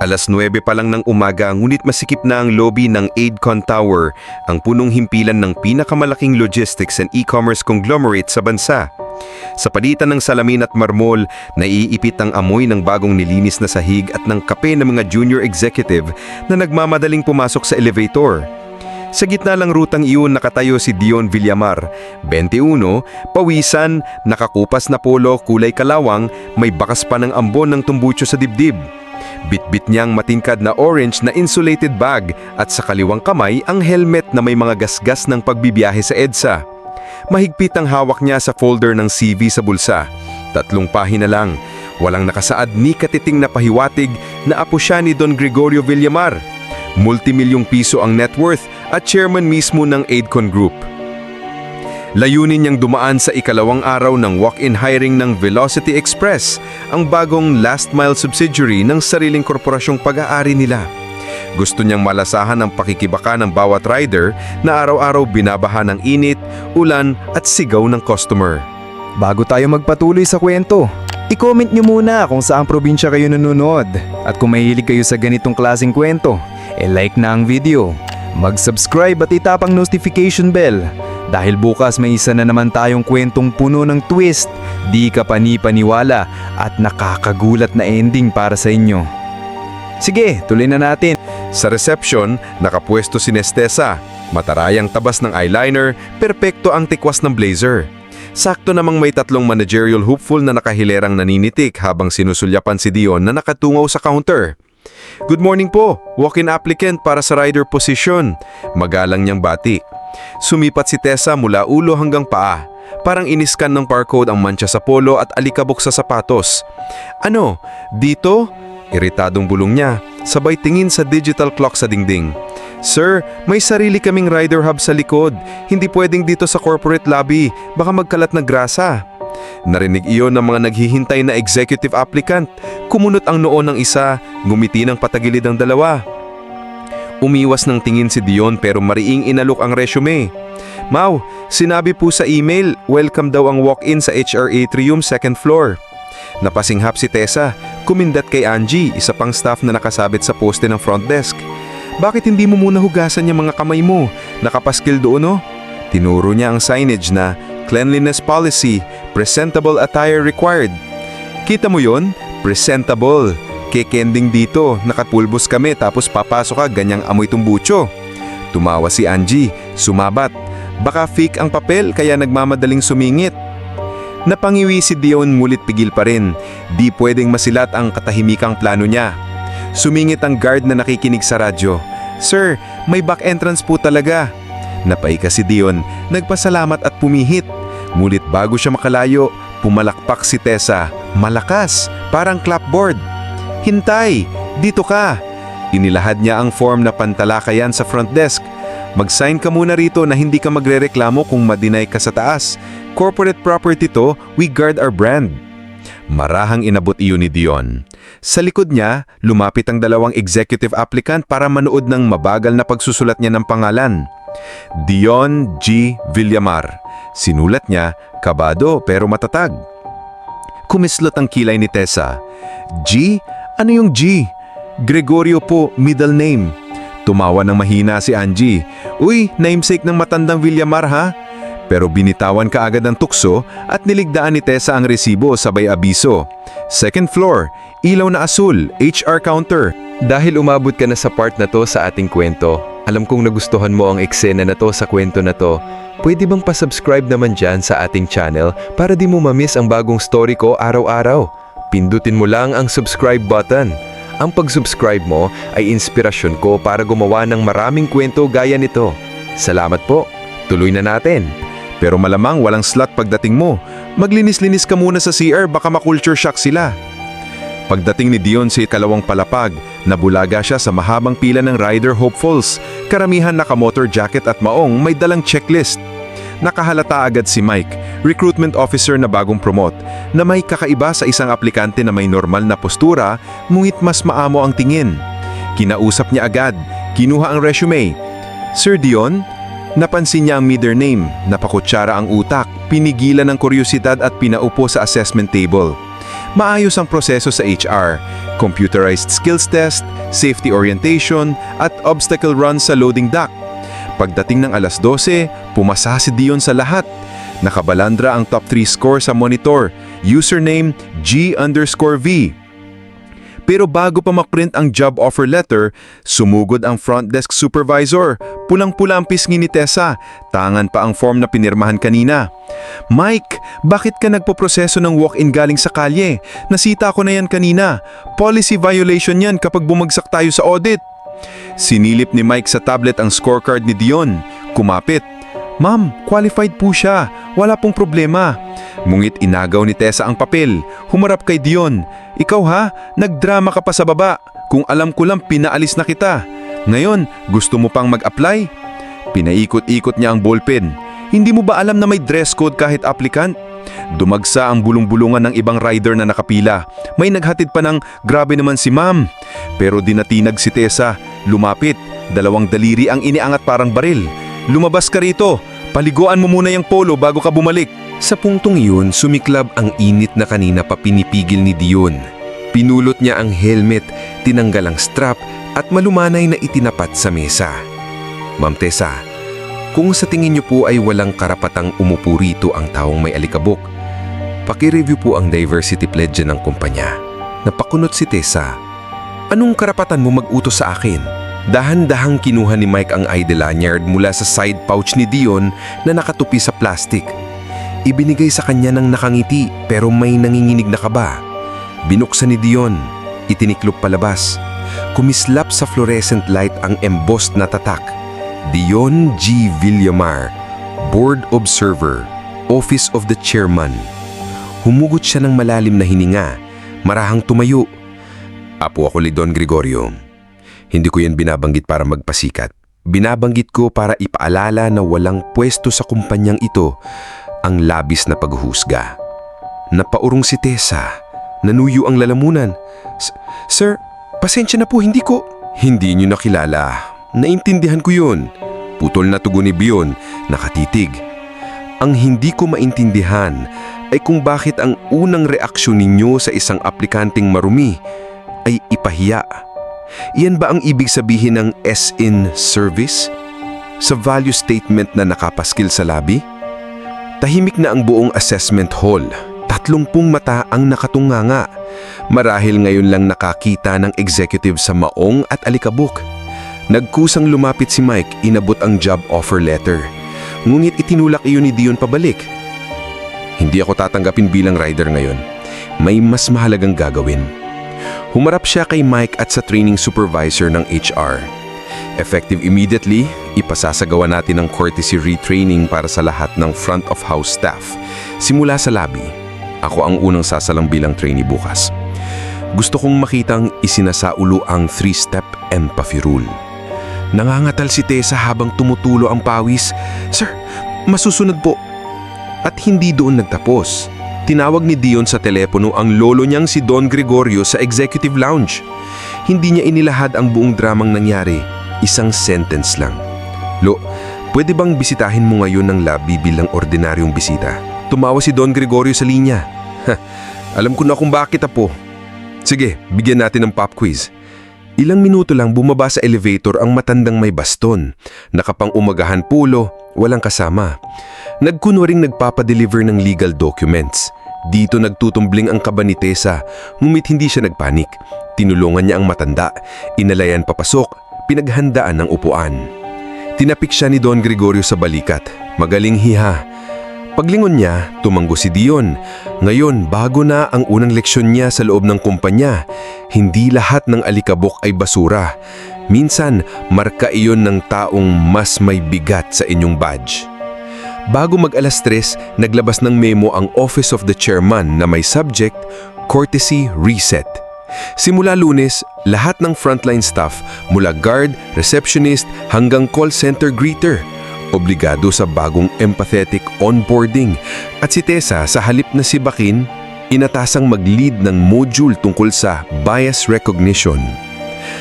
Alas 9 pa lang ng umaga ngunit masikip na ang lobby ng Aidcon Tower, ang punong himpilan ng pinakamalaking logistics and e-commerce conglomerate sa bansa. Sa palitan ng salamin at marmol, naiipit ang amoy ng bagong nilinis na sahig at ng kape ng mga junior executive na nagmamadaling pumasok sa elevator. Sa gitna lang rutang iyon nakatayo si Dion Villamar, 21, pawisan, nakakupas na polo, kulay kalawang, may bakas pa ng ambon ng tumbucho sa dibdib. Bitbit niyang matingkad na orange na insulated bag at sa kaliwang kamay ang helmet na may mga gasgas ng pagbibiyahe sa EDSA. Mahigpit ang hawak niya sa folder ng CV sa bulsa. Tatlong pahina lang. Walang nakasaad ni katiting na pahiwatig na apo siya ni Don Gregorio Villamar. Multimilyong piso ang net worth at chairman mismo ng Aidcon Group. Layunin niyang dumaan sa ikalawang araw ng walk-in hiring ng Velocity Express, ang bagong last mile subsidiary ng sariling korporasyong pag-aari nila. Gusto niyang malasahan ang pakikibaka ng bawat rider na araw-araw binabaha ng init, ulan at sigaw ng customer. Bago tayo magpatuloy sa kwento, i-comment nyo muna kung saang probinsya kayo nanonood. At kung mahilig kayo sa ganitong klaseng kwento, e-like na ang video. Mag-subscribe at itapang notification bell. Dahil bukas may isa na naman tayong kwentong puno ng twist, di ka panipaniwala at nakakagulat na ending para sa inyo. Sige, tuloy na natin. Sa reception, nakapwesto si Nestesa. Matarayang tabas ng eyeliner, perpekto ang tikwas ng blazer. Sakto namang may tatlong managerial hopeful na nakahilerang naninitik habang sinusulyapan si Dion na nakatungaw sa counter. Good morning po, walk-in applicant para sa rider position. Magalang niyang bati. Sumipat si Tessa mula ulo hanggang paa. Parang iniskan ng barcode ang mancha sa polo at alikabok sa sapatos. Ano? Dito? Iritadong bulong niya, sabay tingin sa digital clock sa dingding. Sir, may sarili kaming rider hub sa likod. Hindi pwedeng dito sa corporate lobby. Baka magkalat na grasa. Narinig iyon ng mga naghihintay na executive applicant. Kumunot ang noon ng isa, ngumiti ng patagilid ang dalawa. Umiwas ng tingin si Dion pero mariing inalok ang resume. Mau, sinabi po sa email, welcome daw ang walk-in sa HR Atrium second floor. Napasinghap si Tessa, kumindat kay Angie, isa pang staff na nakasabit sa poste ng front desk. Bakit hindi mo muna hugasan yung mga kamay mo? Nakapaskil doon no? Tinuro niya ang signage na Cleanliness Policy, Presentable Attire Required. Kita mo yon? Presentable. Kekending dito, nakapulbos kami tapos papasok ka ganyang amoy tumbucho. Tumawa si Angie, sumabat. Baka fake ang papel kaya nagmamadaling sumingit. Napangiwi si Dion mulit pigil pa rin. Di pwedeng masilat ang katahimikang plano niya. Sumingit ang guard na nakikinig sa radyo. Sir, may back entrance po talaga. Napaika si Dion, nagpasalamat at pumihit. Ngunit bago siya makalayo, pumalakpak si Tessa. Malakas, parang clapboard. Hintay! Dito ka! Inilahad niya ang form na pantalakayan sa front desk. Mag-sign ka muna rito na hindi ka magrereklamo kung madinay ka sa taas. Corporate property to, we guard our brand. Marahang inabot iyon ni Dion. Sa likod niya, lumapit ang dalawang executive applicant para manood ng mabagal na pagsusulat niya ng pangalan. Dion G. Villamar. Sinulat niya, kabado pero matatag. Kumislot ang kilay ni Tessa. G? Ano yung G? Gregorio po, middle name. Tumawa ng mahina si Angie. Uy, namesake ng matandang Villamar ha? Pero binitawan ka agad ng tukso at niligdaan ni Tessa ang resibo sabay abiso. Second floor, ilaw na asul, HR counter. Dahil umabot ka na sa part na to sa ating kwento, alam kong nagustuhan mo ang eksena na to sa kwento na to, pwede bang pasubscribe naman dyan sa ating channel para di mo mamiss ang bagong story ko araw-araw? Pindutin mo lang ang subscribe button. Ang pag-subscribe mo ay inspirasyon ko para gumawa ng maraming kwento gaya nito. Salamat po. Tuloy na natin. Pero malamang walang slot pagdating mo. Maglinis-linis ka muna sa CR baka makulture shock sila. Pagdating ni Dion sa ikalawang palapag, nabulaga siya sa mahabang pila ng rider hopefuls. Karamihan naka-motor jacket at maong may dalang checklist. Nakahalata agad si Mike, recruitment officer na bagong promote, na may kakaiba sa isang aplikante na may normal na postura, ngunit mas maamo ang tingin. Kinausap niya agad, kinuha ang resume. Sir Dion, Napansin niya ang middle name, napakutsara ang utak, pinigilan ng kuryosidad at pinaupo sa assessment table. Maayos ang proseso sa HR, computerized skills test, safety orientation, at obstacle run sa loading dock. Pagdating ng alas 12, pumasa si Dion sa lahat. Nakabalandra ang top 3 score sa monitor, username G underscore V. Pero bago pa makprint ang job offer letter, sumugod ang front desk supervisor. Pulang-pula ang pisngi ni Tessa. Tangan pa ang form na pinirmahan kanina. Mike, bakit ka nagpoproseso ng walk-in galing sa kalye? Nasita ko na yan kanina. Policy violation yan kapag bumagsak tayo sa audit. Sinilip ni Mike sa tablet ang scorecard ni Dion. Kumapit. Ma'am, qualified po siya. Wala pong problema. Mungit inagaw ni Tessa ang papel. Humarap kay Dion. Ikaw ha, nagdrama ka pa sa baba. Kung alam ko lang pinaalis na kita. Ngayon, gusto mo pang mag-apply? Pinaikot-ikot niya ang ballpen. Hindi mo ba alam na may dress code kahit applicant? Dumagsa ang bulong-bulungan ng ibang rider na nakapila. May naghatid pa ng grabe naman si ma'am. Pero dinatinag si Tessa. Lumapit. Dalawang daliri ang iniangat parang baril. Lumabas ka rito. Paliguan mo muna yung polo bago ka bumalik. Sa punktong iyon, sumiklab ang init na kanina pa pinipigil ni Dion. Pinulot niya ang helmet, tinanggal ang strap at malumanay na itinapat sa mesa. Ma'am Tessa, kung sa tingin niyo po ay walang karapatang umupo rito ang taong may alikabok, paki-review po ang diversity pledge ng kumpanya. Napakunot si Tessa. Anong karapatan mo mag-utos sa akin? Dahan-dahang kinuha ni Mike ang ID lanyard mula sa side pouch ni Dion na nakatupi sa plastic. Ibinigay sa kanya ng nakangiti pero may nanginginig na kaba. Binuksan ni Dion, itiniklop palabas. Kumislap sa fluorescent light ang embossed na tatak. Dion G. Villamar, Board Observer, Office of the Chairman. Humugot siya ng malalim na hininga, marahang tumayo. Apo ako ni Don Gregorio. Hindi ko yan binabanggit para magpasikat. Binabanggit ko para ipaalala na walang pwesto sa kumpanyang ito ang labis na paghuhusga. Napaurong si Tessa. Nanuyo ang lalamunan. "S- Sir, pasensya na po, hindi ko... Hindi niyo nakilala. Naintindihan ko yun. Putol na tugon ni Bion, nakatitig. Ang hindi ko maintindihan ay kung bakit ang unang reaksyon ninyo sa isang aplikanteng marumi ay ipahiya. Iyan ba ang ibig sabihin ng S in service? Sa value statement na nakapaskil sa labi? Tahimik na ang buong assessment hall. Tatlumpung mata ang nakatunganga. Marahil ngayon lang nakakita ng executive sa maong at alikabok. Nagkusang lumapit si Mike, inabot ang job offer letter. Ngunit itinulak iyon ni Dion pabalik. Hindi ako tatanggapin bilang rider ngayon. May mas mahalagang gagawin. Humarap siya kay Mike at sa training supervisor ng HR. Effective immediately, ipasasagawa natin ang courtesy retraining para sa lahat ng front of house staff. Simula sa lobby, ako ang unang sasalang bilang trainee bukas. Gusto kong makitang isinasaulo ang three-step empathy rule. Nangangatal si Tessa habang tumutulo ang pawis. Sir, masusunod po. At hindi doon nagtapos. Tinawag ni Dion sa telepono ang lolo niyang si Don Gregorio sa executive lounge. Hindi niya inilahad ang buong dramang nangyari. Isang sentence lang. Lo, pwede bang bisitahin mo ngayon ng lobby bilang ordinaryong bisita? Tumawa si Don Gregorio sa linya. Ha, alam ko na kung bakit apo. Sige, bigyan natin ng pop quiz. Ilang minuto lang bumaba sa elevator ang matandang may baston. Nakapang umagahan pulo, walang kasama. Nagkunwaring nagpapadeliver ng legal documents. Dito nagtutumbling ang kaba ni Tessa, ngumit hindi siya nagpanik. Tinulungan niya ang matanda, inalayan papasok, pinaghandaan ng upuan. Tinapik siya ni Don Gregorio sa balikat. Magaling hiha. Paglingon niya, tumanggo si Dion. Ngayon, bago na ang unang leksyon niya sa loob ng kumpanya, hindi lahat ng alikabok ay basura. Minsan, marka iyon ng taong mas may bigat sa inyong badge. Bago mag alas tres, naglabas ng memo ang Office of the Chairman na may subject, Courtesy Reset. Simula lunes, lahat ng frontline staff mula guard, receptionist hanggang call center greeter, obligado sa bagong empathetic onboarding at si Tessa sa halip na si Bakin, inatasang mag-lead ng module tungkol sa bias recognition.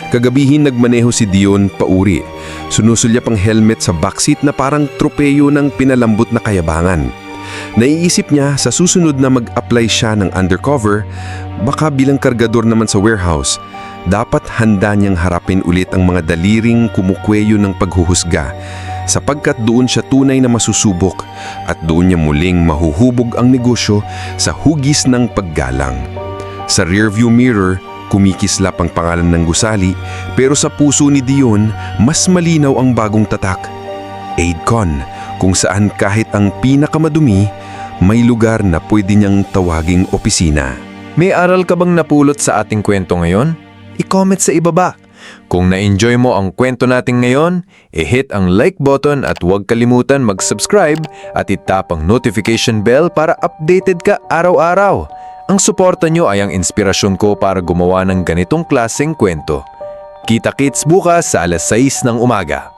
Kagabihin nagmaneho si Dion pauri. Sunusulyap ang helmet sa backseat na parang tropeyo ng pinalambot na kayabangan. Naiisip niya sa susunod na mag-apply siya ng undercover, baka bilang kargador naman sa warehouse, dapat handa niyang harapin ulit ang mga daliring kumukweyo ng paghuhusga sapagkat doon siya tunay na masusubok at doon niya muling mahuhubog ang negosyo sa hugis ng paggalang. Sa rearview mirror, kumikislap ang pangalan ng gusali pero sa puso ni Dion, mas malinaw ang bagong tatak. Aidcon, kung saan kahit ang pinakamadumi, may lugar na pwede niyang tawaging opisina. May aral ka bang napulot sa ating kwento ngayon? I-comment sa ibaba. Kung na-enjoy mo ang kwento natin ngayon, i-hit ang like button at huwag kalimutan mag-subscribe at itap ang notification bell para updated ka araw-araw. Ang suporta nyo ay ang inspirasyon ko para gumawa ng ganitong klaseng kwento. Kita-kits bukas sa alas 6 ng umaga.